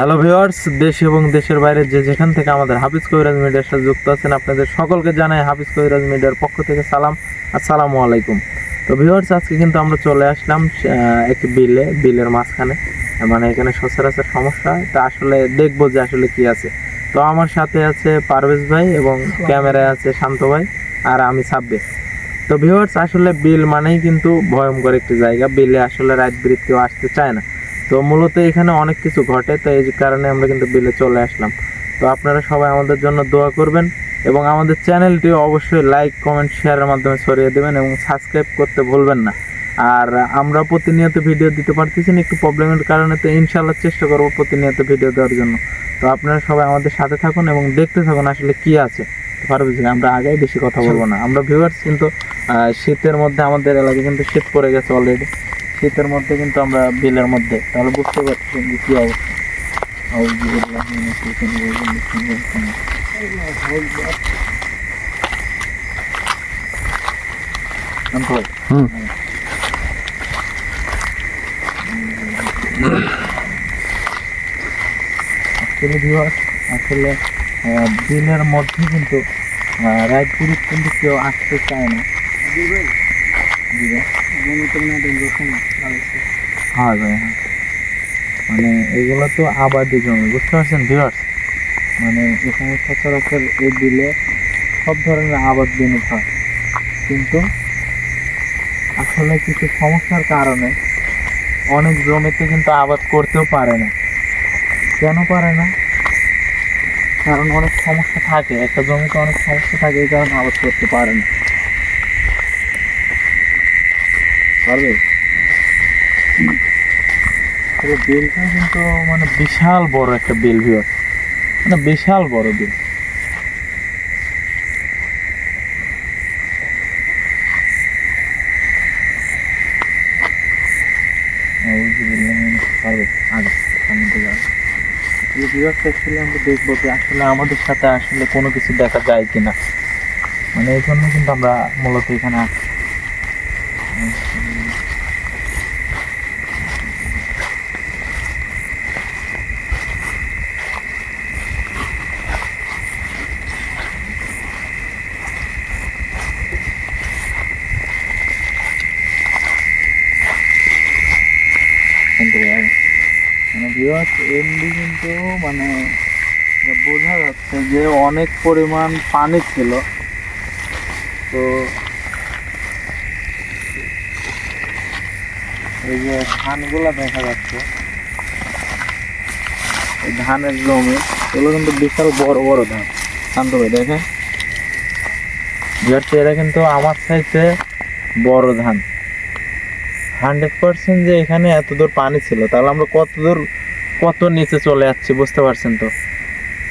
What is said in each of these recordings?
Hello viewers দেশ এবং দেশের বাইরে যে যেখান থেকে আমাদের হাফিজ কবিরাজ মিডিয়ার সাথে যুক্ত আছেন আপনাদের সকলকে জানাই হাফিজ কবিরাজ মিডিয়ার পক্ষ থেকে সালাম আসসালামু আলাইকুম। তো ভিউয়ার্স আজকে কিন্তু আমরা চলে আসলাম একটি বিলে বিলের মাঝখানে মানে এখানে সচরাচর সমস্যা। তা আসলে দেখব যে আসলে কি আছে। তো আমার সাথে আছে পারভেজ ভাই এবং ক্যামেরায় আছে শান্ত ভাই আর আমি সাব্বির। তো ভিউয়ার্স আসলে বিল মানেই কিন্তু ভয়ঙ্কর একটি জায়গা। বিলে আসলে রাত কেউ আসতে চায় না। তো মূলত এখানে অনেক কিছু ঘটে তো এই কারণে আমরা কিন্তু বিলে চলে আসলাম। তো আপনারা সবাই আমাদের জন্য দোয়া করবেন এবং আমাদের চ্যানেলটি অবশ্যই লাইক, কমেন্ট, শেয়ারের মাধ্যমে ছড়িয়ে দেবেন এবং সাবস্ক্রাইব করতে ভুলবেন না। আর আমরা প্রতিনিয়ত ভিডিও দিতে পারতেছি না, একটু প্রবলেমের কারণে, তো ইনশাল্লাহ চেষ্টা করব প্রতিনিয়ত ভিডিও দেওয়ার জন্য। তো আপনারা সবাই আমাদের সাথে থাকুন এবং দেখতে থাকুন আসলে কি আছে। পারবে আমরা আগে বেশি কথা বলব না। আমরা ভিউয়ার্স কিন্তু শীতের মধ্যে আমাদের এলাকায় কিন্তু শীত পড়ে গেছে অলরেডি শীতের মধ্যে কিন্তু আমরা বিলের মধ্যে। তাহলে বুঝতে পারছি যে কি অবস্থা। আসলে বিলের মধ্যে কিন্তু রাত কিন্তু কেউ আসতে চায় না। জি ভাই। হ্যাঁ হ্যাঁ মানে এগুলো তো আবাদি জমি, বুঝতে পারছেন ভিউয়ার্স মানে এখানে সচরাচর এই বিলে সব ধরনের আবাদ বিনিয়োগ হয়। কিন্তু আসলে কিছু সমস্যার কারণে অনেক জমিতে কিন্তু আবাদ করতেও পারে না। কেন পারে না? কারণ অনেক সমস্যা থাকে। একটা জমিতে অনেক সমস্যা থাকে, এই কারণে আবাদ করতে পারে না। পারবে? বিলটা কিন্তু মানে বিশাল বড় একটা বিল ভিউ মানে বিশাল বড় বিল। পারবে। আগে সামনে দিকে এই ভিউয়ার্স অ্যাকচুয়ালি আমরা দেখব যে আসলে আমাদের সাথে আসলে কোনো কিছু দেখা যায় কিনা। মানে এই জন্য কিন্তু আমরা মূলত এখানে আসি কিন্তু আর- মানে ভিউয়ার্স এমনি কিন্তু মানে বোঝা যাচ্ছে যে অনেক পরিমাণ পানি ছিল। তো এই যে ধানগুলা দেখা যাচ্ছে। এই ধানের জমি, এগুলো কিন্তু বিশাল বড় বড় ধান। শান্ত ভাই দেখেন এরা কিন্তু আমার চাইতে বড় ধান। হান্ড্রেড পার্সেন্ট যে এখানে এত দূর পানি ছিল, তাহলে আমরা কত দূর কত নিচে চলে যাচ্ছি, বুঝতে পারছেন তো?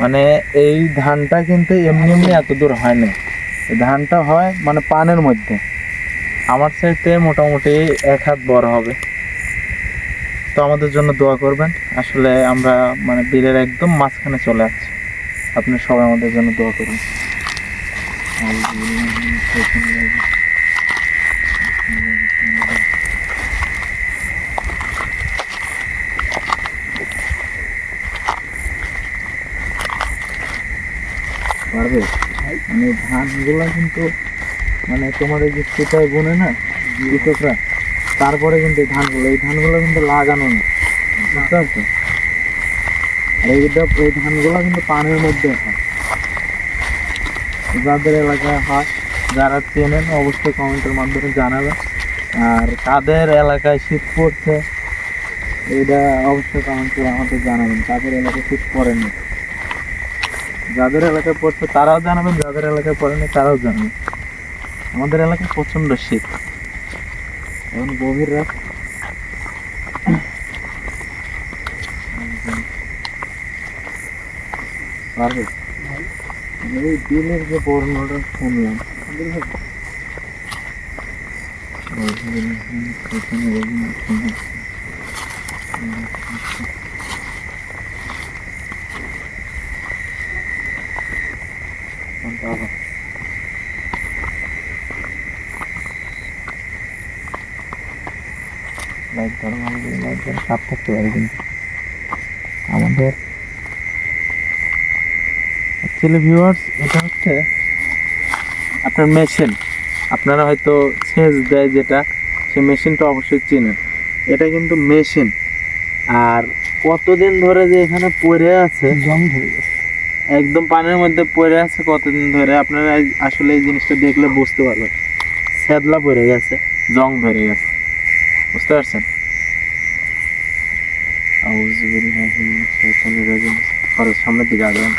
মানে এই ধানটা কিন্তু এমনি এমনি এত দূর হয় না ধানটা হয় মানে পানের মধ্যে। আমার চাইতে মোটামুটি এক হাত বড় হবে। তো আমাদের জন্য দোয়া করবেন। আসলে আমরা মানে বিলের একদম মাঝখানে চলে আসছি আপনি সবাই আমাদের জন্য দোয়া করুন। পারবে? মানে ধানগুলা কিন্তু মানে তোমার এই যে সেটাই গুনে না কৃষকরা তারপরে কিন্তু এই ধানগুলো এই ধানগুলো কিন্তু লাগানো না। বুঝতে পারছ? আর এইটা এই ধানগুলো কিন্তু পানির মধ্যে হয়। যাদের এলাকায় হয় যারা চেনেন অবশ্যই কমেন্টের মাধ্যমে জানাবেন। আর কাদের এলাকায় শীত পড়ছে এটা অবশ্যই কমেন্ট করে আমাদের জানাবেন। কাদের এলাকায় শীত পড়েনি। যাদের এলাকায় পড়ছে, তারাও জানাবেন, যাদের এলাকায় পড়েনি, তারাও জানাবেন আমাদের এলাকায় প্রচণ্ড শীত। এখন গভীর রাত। এই যে বর্ণটা শুনলাম। লাইট ধরো লাইট ধরো সাপ থাকতে পারে কিন্তু। আমাদের অ্যাকচুয়ালি ভিউয়ার্স এটা হচ্ছে আপনার মেশিন আপনারা হয়তো সেচ দেয় যেটা সেই মেশিনটা অবশ্যই চেনেন। এটা কিন্তু মেশিন আর কতদিন ধরে যে এখানে পড়ে আছে জং ধরে একদম পানির মধ্যে পড়ে আছে কতদিন ধরে আপনারা আসলে এই জিনিসটা দেখলে বুঝতে পারবেন। স্যাদলা পড়ে গেছে জং ধরে গেছে। বুঝতে পারছেন? খরচ সামনের দিকে আগান।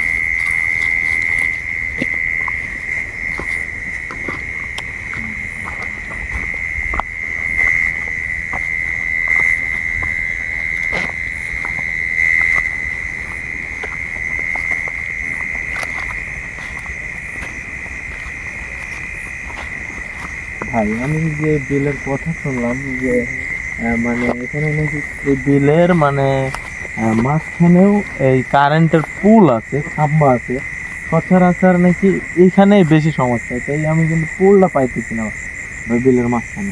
ভাই আমি যে বিলের কথা শুনলাম যে মানে এখানে নাকি এই বিলের মানে মাঝখানেও এই কারেন্টের পুল আছে খাম্বা আছে। সচরাচর নাকি এইখানেই বেশি সমস্যা তাই আমি কিন্তু পুলটা পাইতেছি না ওই বিলের মাঝখানে।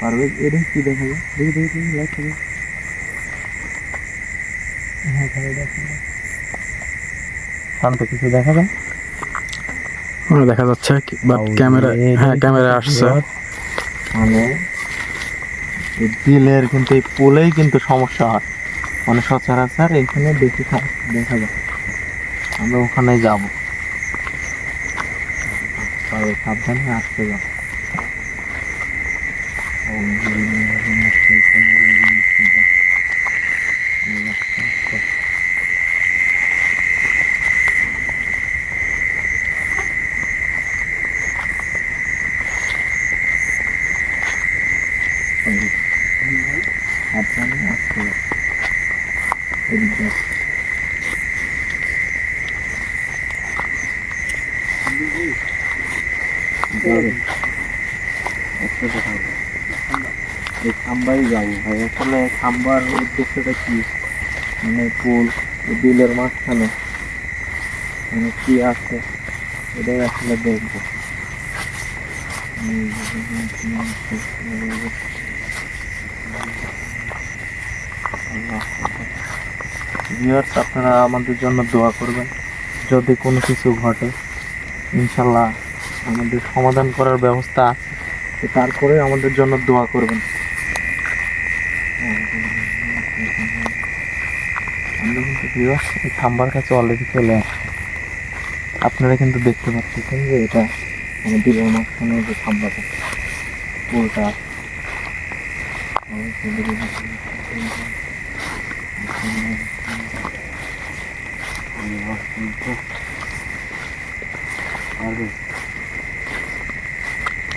পারবে? এটা কি দেখা যায় দেখি দেখি দেখি লাইট থেকে। হ্যাঁ। শান্ত কিছু দেখা যায় হ্যাঁ, দেখা যাচ্ছে বাট ক্যামেরা হ্যাঁ ক্যামেরা আসছে। মানে বিলের কিন্তু এই পুলেই কিন্তু সমস্যা হয়। মানে সচরাচর এখানে বেশি দেখা যায়। আমরা ওখানে যাব। সাবধানে আসতে যাও আউযু বিল্লাহি মিনাশ শাইতানির রাজিম। বিসমিল্লাহ। আল্লাহু আকবার। সাবধানে আসতে যাও এদিকে আসো। যাবে। একসাথে যাব। এই খাম্বাই যাব বিলের মাঝখানে মানে কি আছে এটাই আসলে দেখব ভিউয়ার্স আপনারা আমাদের জন্য দোয়া করবেন। যদি কোনো কিছু ঘটে ইনশাল্লাহ আমাদের সমাধান করার ব্যবস্থা আছে। তারপরে আমাদের জন্য দোয়া করবেন। খাম্বার কাছে অলরেডি চলে আসছি। আপনারা কিন্তু দেখতে পাচ্ছেন যে এটা মানে বিলের মাঝখানে যে খাম্বাটা, পুরোটা।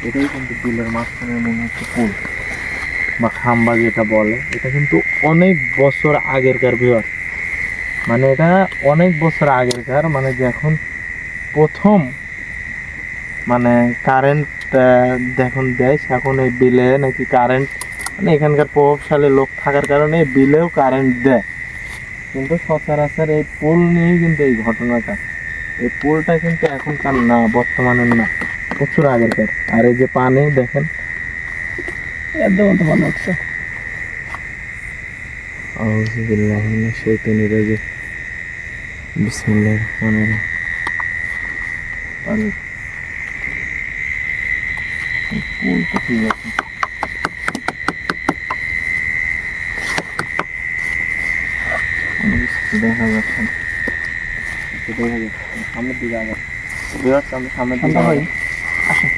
এটাই কিন্তু বিলের মাঝখানে মনে হচ্ছে পুল বা খাম্বা যেটা বলে। এটা কিন্তু অনেক বছর আগেরকার মানে এটা অনেক বছর আগেরকার মানে যখন প্রথম মানে কারেন্ট যখন দেয় এখন এই বিলে নাকি কারেন্ট মানে এখানকার প্রভাবশালী লোক থাকার কারণে বিলেও কারেন্ট দেয়। কিন্তু সচরাচর এই পোল নিয়েই কিন্তু এই ঘটনাটা। এই পোলটা কিন্তু এখনকার না বর্তমানের না প্রচুর আগেরকার। আর এই যে পানি দেখেন। একদম তো মনে হচ্ছে। আউযু বিল্লাহি মিনাশ শাইতানির রাজিম। বিসমিল্লাহির রহমানির রহিম। আরে এই ঠিক আছে কোনো কিছু দেখা যাচ্ছে দেখা যাচ্ছে। সামনের দিকে আগে। সামনের ভাই। আসেন।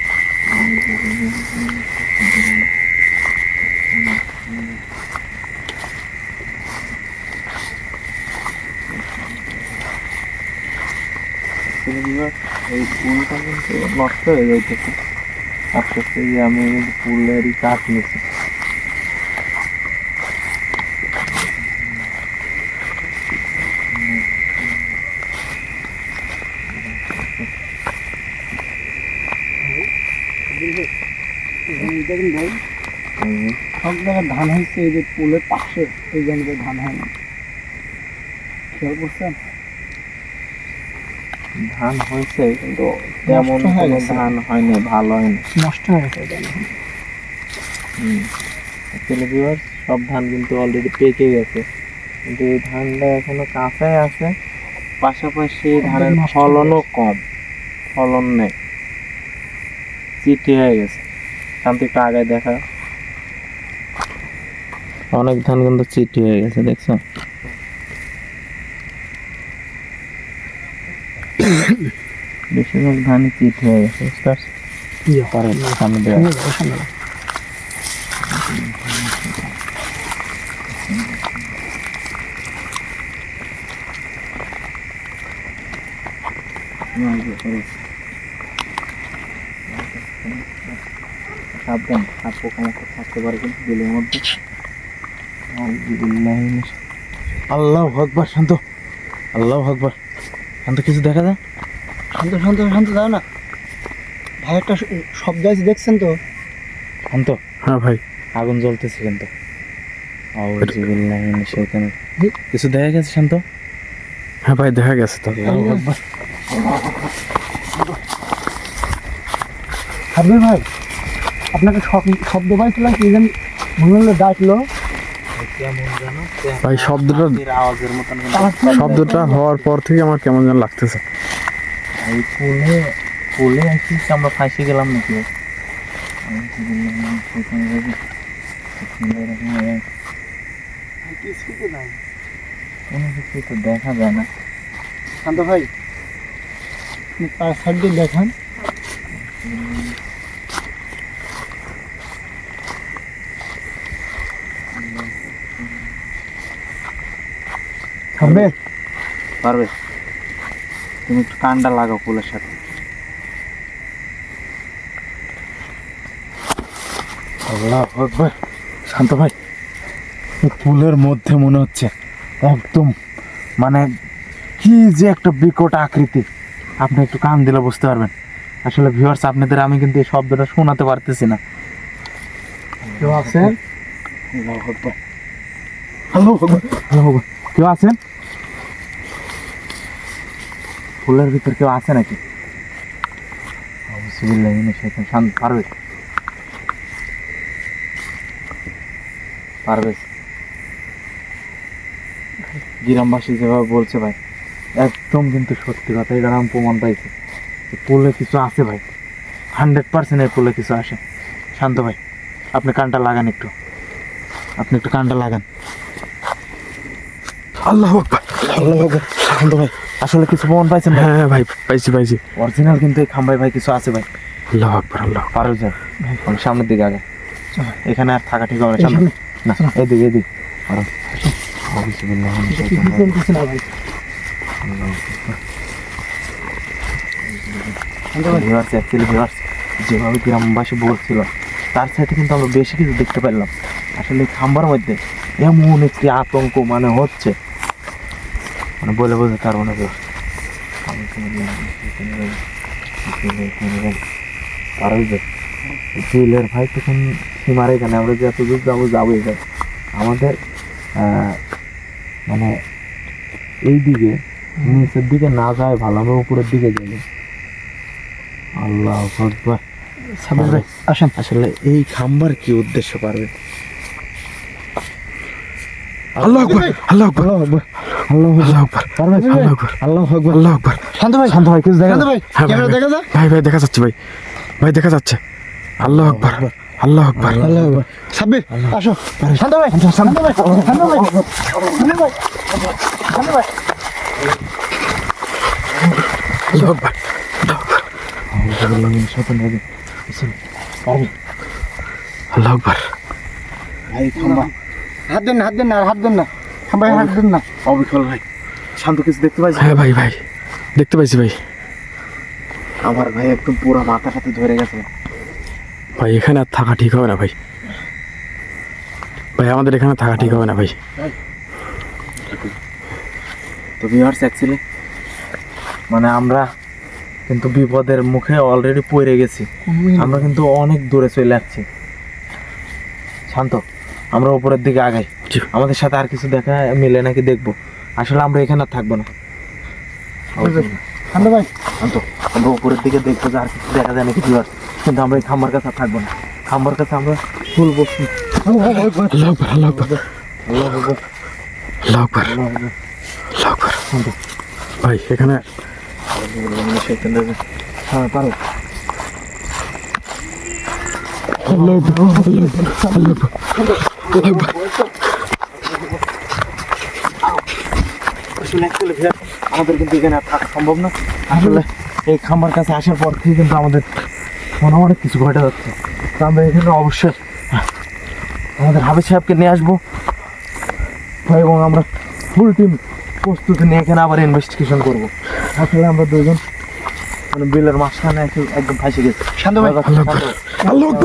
এই পুলটা কিন্তু নষ্ট হয়ে যাইতেছে। আস্তে আস্তে যে আমি পুলেরই কাজ নিয়েছি দেখুন ভাই সব জায়গায় ধান হয়েছে এই যে পুলের পাশে এই জায়গায় ধান হয় না। খেয়াল করছেন? ধান হয়েছে কিন্তু তেমন। ধান হয়নি ভালো হয়নি। নষ্ট হয়ে গেছে ধান। সব ধান কিন্তু অলরেডি পেকে গেছে। কিন্তু এই ধানটা এখনও কাঁচাই আছে। পাশাপাশি ধানের ফলনও কম। ফলন নেই। চিটি হয়ে গেছে। শান্তি একটু আগে দেখা অনেক ধান কিন্তু চিটি হয়ে গেছে দেখছ? বেশিরভাগ ধানই চিটি হয়ে গেছে বুঝতে পারছ? সামনে দেওয়া। সাবধান সাপ পোকামাকড় থাকতে পারে কিন্তু বিলের মধ্যে। আল্লাহ আকবার শান্ত। আল্লাহ আকবার। শান্ত কিছু দেখা যায়? শান্ত শান্ত শান্ত দাও না। ভাই একটা শব্দ আছে দেখছেন তো? শান্ত? হ্যাঁ ভাই। আগুন জ্বলতেছে কিন্তু। কিছু দেখা গেছে শান্ত? হ্যাঁ ভাই দেখা গেছে তো। হাবিব ভাই আপনাকে শব- শব্দ পাইছিলাম কি যেন? মনে হলো ডাকলো। জানো ভাই শব্দটা- হাতির আওয়াজের মতন শব্দটা হওয়ার পর থেকে আমার কেমন যেন লাগতেছে। এই আমরা ফাঁসে গেলাম নাকি? কোনো কিছু তো দেখা যায় না। শান্ত ভাই পাঁচ সাইড দিয়ে দেখান। থামবে? পারবে। তুমি একটু কান্ডা লাগাও ফুলের সাথে। শান্ত ভাই ফুলের মধ্যে মনে হচ্ছে একদম মানে কি যে একটা বিকট আকৃতি। আপনি একটু কান দিলে বুঝতে পারবেন। আসলে ভিউয়ার্স আপনাদের আমি কিন্তু এই শব্দটা শোনাতে পারতেছি না। কেউ আছেন? কেউ আছেন? ফুলের ভিতর কেউ আছে নাকি? শান্ত পারবে গ্রামবাসী যেভাবে বলছে ভাই, একদম কিন্তু সত্যি কথা এটা আমি প্রমাণ পাইছি। পুলে কিছু আছে ভাই, হান্ড্রেড পার্সেন্ট এই পুলে কিছু আসে। শান্ত ভাই, আপনি কানটা লাগান একটু। আপনি একটু কানটা লাগান। আল্লাহ আকবার। শান্ত ভাই আসলে কিছু প্রমাণ পাইছেন ভাই? হ্যাঁ ভাই পাইছি পাইছি। অরিজিনাল কিন্তু এই খাম্বাই ভাই কিছু আছে ভাই। আল্লাহ আকবার আল্লাহ পারো আমি সামনের দিকে আগে। এখানে আর থাকা ঠিক হবে না সামনে। না। এদিকে এদিকে। পারো ভিউয়ার্স অ্যাকচুয়ালি ভিউয়ার্স যেভাবে গ্রামবাসী বলছিল তার সাথে কিন্তু আমরা বেশি কিছু দেখতে পেলাম আসলে খাম্বার মধ্যে এমন একটি আতঙ্ক মানে হচ্ছে মানে বলে বোঝাতে পারব না ওই যে জেলের ভাই তখন সীমার এখানে আমরা দূর যাব যাবোই ভাই আমাদের মানে এই দিকে নিচের দিকে না যায় ভালো আমরা উপরের দিকে যাই। আল্লাহ আকবার। সাবির ভাই আসেন। আসলে এই খাম্বার কি উদ্দেশ্য পারবে? আল্লাহ আল্লাহ আল্লাহ আল্লাহ আকবার আল্লাহ আকবার আল্লাহ আকবার আল্লাহ আকবার শান্ত ভাই শান্ত ভাই কিছু দেখা ভাই হ্যাঁ, ভাই, ক্যামেরা দেখা যায় ভাই ভাই দেখা যাচ্ছে ভাই ভাই দেখা যাচ্ছে আল্লাহ আকবার আল্লাহ আকবার আল্লাহ আকবার সাব্বির আসো শান্ত ভাই শান্ত ভাই শান্ত ভাই শান্ত ভাই শান্ত ভাই আল্লাহ আকবার আল্লাহ আকবার হাত দেন না হাত দেন না আর হাত দেন না ভাই হাত দেন না। অবিকল ভাই শান্ত কিছু দেখতে পাইছি হ্যাঁ ভাই ভাই দেখতে পাইছি ভাই। আমার ভাই একদম পুরো মাথা সাথে ধরে গেছে। ভাই এখানে আর থাকা ঠিক হবে না ভাই। ভাই আমাদের এখানে থাকা ঠিক হবে না ভাই। তো ভিউয়ার্স অ্যাকচুয়ালি মানে আমরা কিন্তু বিপদের মুখে অলরেডি পড়ে গেছি। আমরা কিন্তু অনেক দূরে চলে যাচ্ছি। শান্ত আমরা উপরের দিকে আগাই। আমাদের সাথে আর কিছু দেখা মিলে নাকি দেখব। আসলে আমরা এখানে আর থাকব না। শান্ত ভাই। শান্ত আমরা উপরের দিকে দেখব যে আর কিছু দেখা যায় নাকি ভিউয়ার্স। কিন্তু আমরা এই খাম্বার কাছে আর থাকব না। খাম্বার কাছে আমরা ফুল বসছি। ভাই এখানে হ্যাঁ পারো। আল্লাহ আল্লাহ আসলে অ্যাকচুয়ালি ভিয়ার আমাদের কিন্তু এখানে আর থাকা সম্ভব না। আসলে এই খাম্বার কাছে আসার পর থেকে কিন্তু আমাদের মনে অনেক কিছু ঘটে যাচ্ছে। তো আমরা এখানে অবশ্যই আমাদের হাবিজ সাহেবকে নিয়ে আসব। এবং আমরা ফুল টিম প্রস্তুতি নিয়ে এখানে আবার ইনভেস্টিগেশন করব। আসলে আমরা দুজন মানে বিলের মাঝখানে একদম- ফাঁসে গেছি। শান্ত ভাই। আল্লাহ আল্লাহ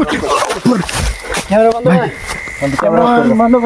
ক্যামেরা বন্ধ ভাই। ক্যামেরা বন্ধ